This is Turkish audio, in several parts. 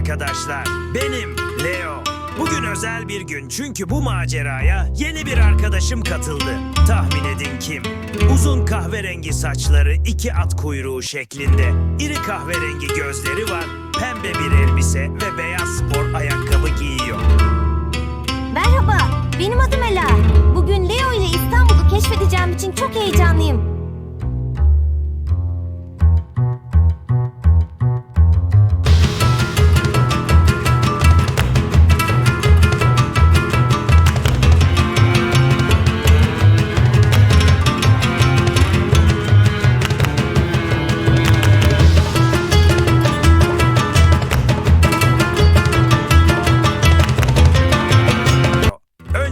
arkadaşlar. Benim Leo. Bugün özel bir gün çünkü bu maceraya yeni bir arkadaşım katıldı. Tahmin edin kim? Uzun kahverengi saçları iki at kuyruğu şeklinde. İri kahverengi gözleri var. Pembe bir elbise ve beyaz spor ayakkabı giyiyor. Merhaba, benim adım Ela. Bugün Leo ile İstanbul'u keşfedeceğim için çok heyecanlıyım.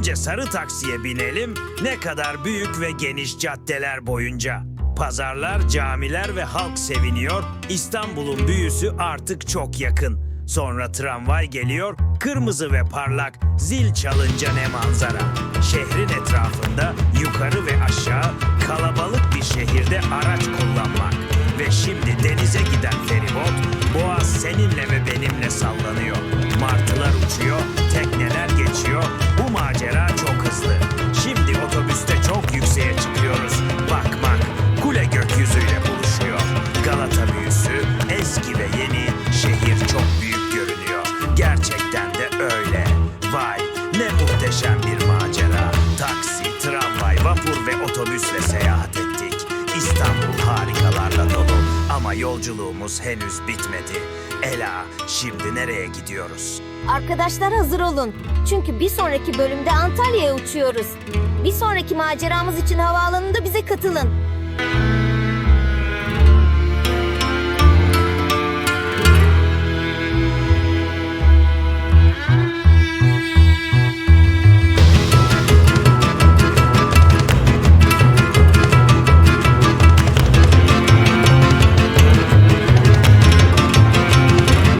Önce sarı taksiye binelim. Ne kadar büyük ve geniş caddeler boyunca. Pazarlar, camiler ve halk seviniyor. İstanbul'un büyüsü artık çok yakın. Sonra tramvay geliyor, kırmızı ve parlak, zil çalınca ne manzara. Şehrin etrafında yukarı ve aşağı kalabalık bir şehirde araç kullanmak. Muhteşem bir macera. Taksi, tramvay, vapur ve otobüsle seyahat ettik. İstanbul harikalarla dolu ama yolculuğumuz henüz bitmedi. Ela, şimdi nereye gidiyoruz? Arkadaşlar hazır olun. Çünkü bir sonraki bölümde Antalya'ya uçuyoruz. Bir sonraki maceramız için havaalanında bize katılın.